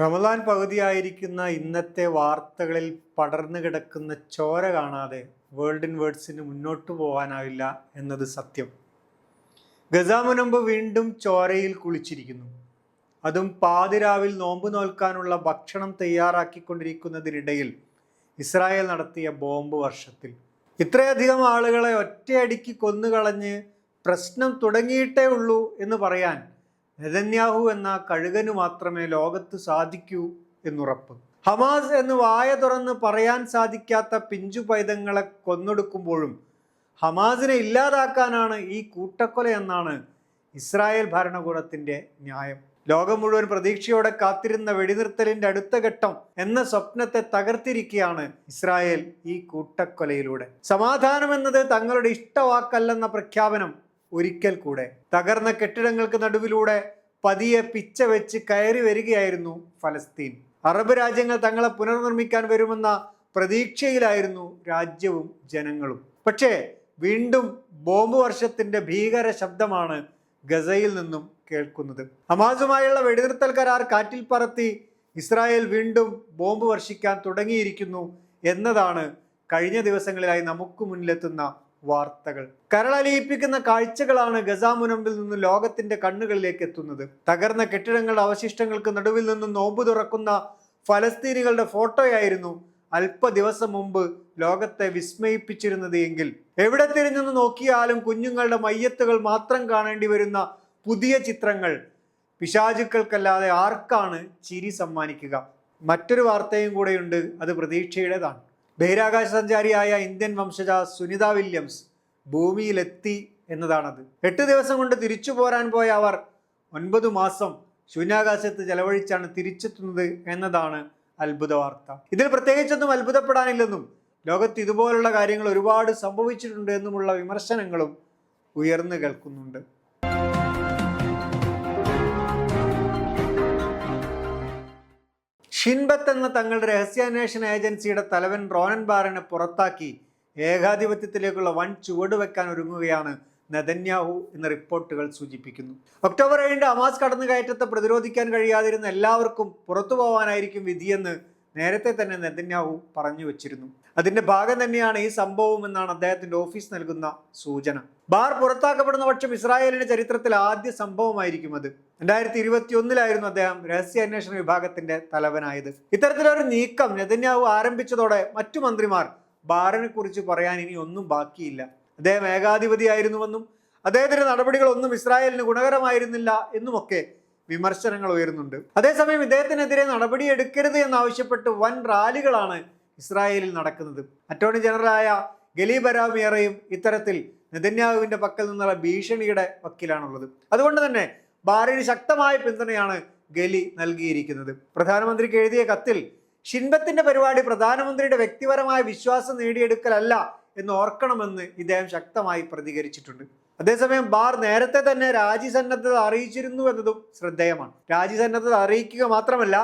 റമദാൻ പകുതിയായിരിക്കുന്ന ഇന്നത്തെ വാർത്തകളിൽ പടർന്നു കിടക്കുന്ന ചോര കാണാതെ വേൾഡ് ഇൻ വേർഡ്സിന് മുന്നോട്ട് പോകാനാവില്ല എന്നത് സത്യം. ഗസാമുനമ്പ് വീണ്ടും ചോരയിൽ കുളിച്ചിരിക്കുന്നു. അതും പാതിരാവിൽ നോമ്പ് നോൽക്കാനുള്ള ഭക്ഷണം തയ്യാറാക്കിക്കൊണ്ടിരിക്കുന്നതിനിടയിൽ ഇസ്രായേൽ നടത്തിയ ബോംബ് വർഷത്തിൽ. ഇത്രയധികം ആളുകളെ ഒറ്റയടിക്ക് കൊന്നുകളഞ്ഞ് പ്രശ്നം തുടങ്ങിയിട്ടേ ഉള്ളൂ എന്ന് പറയാൻ നെതന്യാഹു എന്ന കഴുകന് മാത്രമേ ലോകത്ത് സാധിക്കൂ എന്നുറപ്പ്. ഹമാസ് എന്ന് വായ തുറന്ന് പറയാൻ സാധിക്കാത്ത പിഞ്ചു പൈതങ്ങളെ കൊന്നൊടുക്കുമ്പോഴും ഹമാസിനെ ഇല്ലാതാക്കാനാണ് ഈ കൂട്ടക്കൊല എന്നാണ് ഇസ്രായേൽ ഭരണകൂടത്തിന്റെ ന്യായം. ലോകം മുഴുവൻ പ്രതീക്ഷയോടെ കാത്തിരുന്ന വെടിനിർത്തലിന്റെ അടുത്ത ഘട്ടം എന്ന സ്വപ്നത്തെ തകർത്തിരിക്കുകയാണ് ഇസ്രായേൽ ഈ കൂട്ടക്കൊലയിലൂടെ. സമാധാനം എന്നത് തങ്ങളുടെ ഇഷ്ടവാക്കല്ലെന്ന പ്രഖ്യാപനം ഒരിക്കൽ കൂടെ. തകർന്ന കെട്ടിടങ്ങൾക്ക് നടുവിലൂടെ പതിയെ പിച്ച വെച്ച് കയറി വരികയായിരുന്നു ഫലസ്തീൻ. അറബ് രാജ്യങ്ങൾ തങ്ങളെ പുനർനിർമ്മിക്കാൻ വരുമെന്ന പ്രതീക്ഷയിലായിരുന്നു രാജ്യവും ജനങ്ങളും. പക്ഷേ വീണ്ടും ബോംബ് വർഷത്തിന്റെ ഭീകര ശബ്ദമാണ് ഗസയിൽ നിന്നും കേൾക്കുന്നത്. ഹമാസുമായുള്ള വെടിനിർത്തൽ കരാർ കാറ്റിൽ പറത്തി ഇസ്രായേൽ വീണ്ടും ബോംബ് വർഷിക്കാൻ തുടങ്ങിയിരിക്കുന്നു എന്നതാണ് കഴിഞ്ഞ ദിവസങ്ങളിലായി നമുക്ക് മുന്നിലെത്തുന്ന വാർത്തകൾ. കരളലിയിപ്പിക്കുന്ന കാഴ്ചകളാണ് ഗസ മുനമ്പിൽ നിന്നും ലോകത്തിന്റെ കണ്ണുകളിലേക്ക് എത്തുന്നത്. തകർന്ന കെട്ടിടങ്ങളുടെ അവശിഷ്ടങ്ങൾക്ക് നടുവിൽ നിന്നും നോമ്പ് തുറക്കുന്ന ഫലസ്തീനികളുടെ ഫോട്ടോയായിരുന്നു അല്പ ദിവസം മുമ്പ് ലോകത്തെ വിസ്മയിപ്പിച്ചിരുന്നത് എങ്കിൽ. എവിടെ തിരിഞ്ഞെന്ന് നോക്കിയാലും കുഞ്ഞുങ്ങളുടെ മയ്യത്തുകൾ മാത്രം കാണേണ്ടി വരുന്ന പുതിയ ചിത്രങ്ങൾ. പിശാചുക്കൾക്കല്ലാതെ ആർക്കാണ് ചിരി സമ്മാനിക്കുക? മറ്റൊരു വാർത്തയും കൂടെയുണ്ട്. അത് പ്രതീക്ഷയുടേതാണ്. ബഹിരാകാശ സഞ്ചാരിയായ ഇന്ത്യൻ വംശജ സുനിത വില്യംസ് ഭൂമിയിലെത്തി എന്നതാണത്. എട്ട് ദിവസം കൊണ്ട് തിരിച്ചു പോരാൻ പോയ അവർ ഒൻപത് മാസം ശൂന്യാകാശത്ത് ചെലവഴിച്ചാണ് തിരിച്ചെത്തുന്നത് എന്നതാണ് അത്ഭുത വാർത്ത. ഇതിൽ പ്രത്യേകിച്ചൊന്നും അത്ഭുതപ്പെടാനില്ലെന്നും ലോകത്ത് ഇതുപോലുള്ള കാര്യങ്ങൾ ഒരുപാട് സംഭവിച്ചിട്ടുണ്ട് എന്നുമുള്ള വിമർശനങ്ങളും ഉയർന്നു കേൾക്കുന്നുണ്ട്. ഷിൻബത്ത് എന്ന തങ്ങളുടെ രഹസ്യാന്വേഷണ ഏജൻസിയുടെ തലവൻ റോനൻ ബാറിനെ പുറത്താക്കി ഏകാധിപത്യത്തിലേക്കുള്ള വൻ ചുവട് വെക്കാൻ ഒരുങ്ങുകയാണ് നെതന്യാഹു എന്ന റിപ്പോർട്ടുകൾ സൂചിപ്പിക്കുന്നു. ഒക്ടോബർ ഏഴിന്റെ അമാസ് കടന്നുകയറ്റത്തെ പ്രതിരോധിക്കാൻ കഴിയാതിരുന്ന എല്ലാവർക്കും പുറത്തു പോകാനായിരിക്കും വിധിയെന്ന് നേരത്തെ തന്നെ നെതന്യാഹു പറഞ്ഞു വച്ചിരുന്നു. അതിന്റെ ഭാഗം തന്നെയാണ് ഈ സംഭവം എന്നാണ് അദ്ദേഹത്തിന്റെ ഓഫീസ് നൽകുന്ന സൂചന. ബാർ പുറത്താക്കപ്പെടുന്ന പക്ഷം ഇസ്രായേലിന്റെ ചരിത്രത്തിൽ ആദ്യ സംഭവമായിരിക്കും അത്. രണ്ടായിരത്തി ഇരുപത്തി ഒന്നിലായിരുന്നു അദ്ദേഹം രഹസ്യാന്വേഷണ വിഭാഗത്തിന്റെ തലവനായത്. ഇത്തരത്തിലൊരു നീക്കം നെതന്യാഹു ആരംഭിച്ചതോടെ മറ്റു മന്ത്രിമാർ ബാറിനെ കുറിച്ച് പറയാൻ ഇനി ഒന്നും ബാക്കിയില്ല. അദ്ദേഹം ഏകാധിപതിയായിരുന്നുവെന്നും അദ്ദേഹത്തിന്റെ നടപടികളൊന്നും ഇസ്രായേലിന് ഗുണകരമായിരുന്നില്ല എന്നുമൊക്കെ വിമർശനങ്ങൾ ഉയരുന്നുണ്ട്. അതേസമയം ഇദ്ദേഹത്തിനെതിരെ നടപടി എടുക്കരുത് എന്നാവശ്യപ്പെട്ട് വൻ റാലികളാണ് ഇസ്രായേലിൽ നടക്കുന്നത്. അറ്റോർണി ജനറലായ ഗലീബ് അരാമിയറയും ഇത്തരത്തിൽ നെതന്യാഹുവിന്റെ പക്കൽ നിന്നുള്ള ഭീഷണിയുടെ വക്കിലാണുള്ളത്. അതുകൊണ്ട് തന്നെ ബാറിന് ശക്തമായ പിന്തുണയാണ് ഗലി നൽകിയിരിക്കുന്നത്. പ്രധാനമന്ത്രിക്ക് എഴുതിയ കത്തിൽ ഷിൻബത്തിന്റെ പരിപാടി പ്രധാനമന്ത്രിയുടെ വ്യക്തിപരമായ വിശ്വാസം നേടിയെടുക്കലല്ല എന്ന് ഓർക്കണമെന്ന് ഇദ്ദേഹം ശക്തമായി പ്രതികരിച്ചിട്ടുണ്ട്. അതേസമയം ബാർ നേരത്തെ തന്നെ രാജി സന്നദ്ധത അറിയിച്ചിരുന്നു എന്നതും ശ്രദ്ധേയമാണ്. രാജി സന്നദ്ധത അറിയിക്കുക മാത്രമല്ല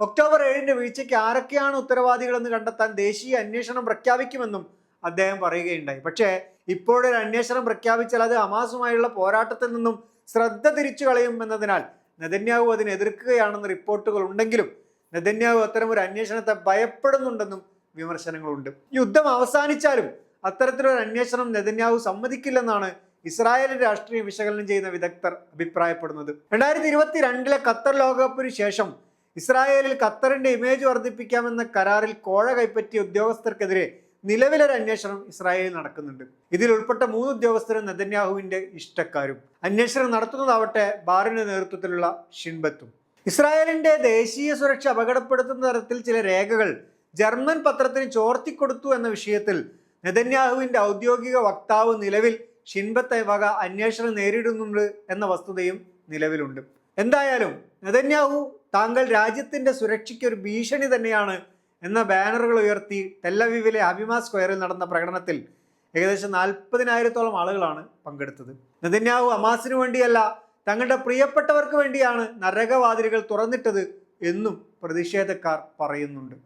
ഒക്ടോബർ ഏഴിന്റെ വീഴ്ചയ്ക്ക് ആരൊക്കെയാണ് ഉത്തരവാദികളെന്ന് കണ്ടെത്താൻ ദേശീയ അന്വേഷണം പ്രഖ്യാപിക്കുമെന്നും അദ്ദേഹം പറയുകയുണ്ടായി. പക്ഷേ ഇപ്പോഴൊരു അന്വേഷണം പ്രഖ്യാപിച്ചാൽ അത് ഹമാസുമായുള്ള പോരാട്ടത്തിൽ നിന്നും ശ്രദ്ധ തിരിച്ചു കളയും എന്നതിനാൽ നെതന്യാഹു അതിനെ എതിർക്കുകയാണെന്ന് റിപ്പോർട്ടുകൾ ഉണ്ടെങ്കിലും നെതന്യാഹു ഒരു അന്വേഷണത്തെ ഭയപ്പെടുന്നുണ്ടെന്നും വിമർശനങ്ങളുണ്ട്. യുദ്ധം അവസാനിച്ചാലും അത്തരത്തിലൊരു അന്വേഷണം നെതന്യാഹു സമ്മതിക്കില്ലെന്നാണ് ഇസ്രായേൽ രാഷ്ട്രീയ വിശകലനം ചെയ്യുന്ന വിദഗ്ധർ അഭിപ്രായപ്പെടുന്നത്. രണ്ടായിരത്തി ഇരുപത്തി രണ്ടിലെ ഖത്തർ ലോകകപ്പിന് ശേഷം ഇസ്രായേലിൽ ഖത്തറിന്റെ ഇമേജ് വർദ്ധിപ്പിക്കാമെന്ന കരാറിൽ കോഴ കൈപ്പറ്റിയ ഉദ്യോഗസ്ഥർക്കെതിരെ നിലവിലൊരു അന്വേഷണം ഇസ്രായേലിൽ നടക്കുന്നുണ്ട്. ഇതിൽ ഉൾപ്പെട്ട മൂന്ന് ഉദ്യോഗസ്ഥരും നെതന്യാഹുവിന്റെ ഇഷ്ടക്കാരും. അന്വേഷണം നടത്തുന്നതാവട്ടെ ബാറിന്റെ നേതൃത്വത്തിലുള്ള ഷിൻബത്തും. ഇസ്രായേലിന്റെ ദേശീയ സുരക്ഷ അപകടപ്പെടുത്തുന്ന തരത്തിൽ ചില രേഖകൾ ജർമ്മൻ പത്രത്തിന് ചോർത്തിക്കൊടുത്തു എന്ന വിഷയത്തിൽ നെതന്യാഹുവിന്റെ ഔദ്യോഗിക വക്താവ് നിലവിൽ ഷിൻബത്ത് വക അന്വേഷണം നേരിടുന്നുണ്ട് എന്ന വസ്തുതയും നിലവിലുണ്ട്. എന്തായാലും നെതന്യാഹു താങ്കൾ രാജ്യത്തിന്റെ സുരക്ഷയ്ക്ക് ഒരു ഭീഷണി തന്നെയാണ് എന്ന ബാനറുകൾ ഉയർത്തി ടെല്ലവീവിലെ അഭിമാ സ്ക്വയറിൽ നടന്ന പ്രകടനത്തിൽ ഏകദേശം നാൽപ്പതിനായിരത്തോളം ആളുകളാണ് പങ്കെടുത്തത്. നെതന്യാഹു അമാസിനു വേണ്ടിയല്ല തങ്ങളുടെ പ്രിയപ്പെട്ടവർക്ക് വേണ്ടിയാണ് നരകവാതിലുകൾ തുറന്നിട്ടത് എന്നും പ്രതിഷേധക്കാർ പറയുന്നുണ്ട്.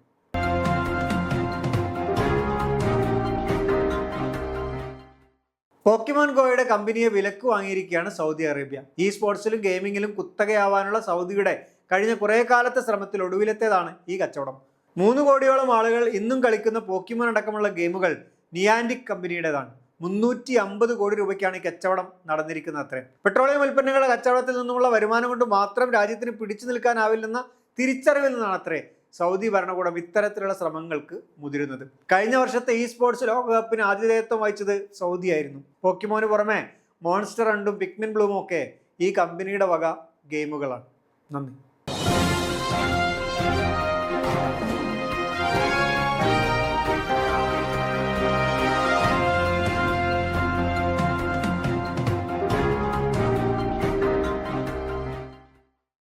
പോക്കിമോൻ ഗോയുടെ കമ്പനിയെ വിലക്ക് വാങ്ങിയിരിക്കുകയാണ് സൗദി അറേബ്യ. ഈ സ്പോർട്സിലും ഗെയിമിങ്ങിലും കുത്തകയാവാനുള്ള സൗദിയുടെ കഴിഞ്ഞ കുറേ കാലത്തെ ശ്രമത്തിൽ ഒടുവിലത്തേതാണ് ഈ കച്ചവടം. മൂന്ന് കോടിയോളം ആളുകൾ ഇന്നും കളിക്കുന്ന പോക്കിമോൻ അടക്കമുള്ള ഗെയിമുകൾ നിയാന്റിക് കമ്പനിയുടേതാണ്. മുന്നൂറ്റി അമ്പത് കോടി രൂപയ്ക്കാണ് ഈ കച്ചവടം നടന്നിരിക്കുന്നത് അത്രയും. പെട്രോളിയം ഉൽപ്പന്നങ്ങളുടെ കച്ചവടത്തിൽ നിന്നുമുള്ള വരുമാനം കൊണ്ട് മാത്രം രാജ്യത്തിന് പിടിച്ചു നിൽക്കാനാവില്ലെന്ന തിരിച്ചറിവിൽ നിന്നാണ് അത്രേ സൗദി ഭരണകൂടം ഇത്തരത്തിലുള്ള ശ്രമങ്ങൾക്ക് മുതിരുന്നത്. കഴിഞ്ഞ വർഷത്തെ ഈ സ്പോർട്സ് ലോകകപ്പിന് ആതിഥേയത്വം വഹിച്ചത് സൗദിയായിരുന്നു. പോക്കിമോന് പുറമെ മോൺസ്റ്റർ ഹണ്ടും പിക്മിൻ ബ്ലൂമും ഒക്കെ ഈ കമ്പനിയുടെ വക ഗെയിമുകളാണ്. നന്ദി.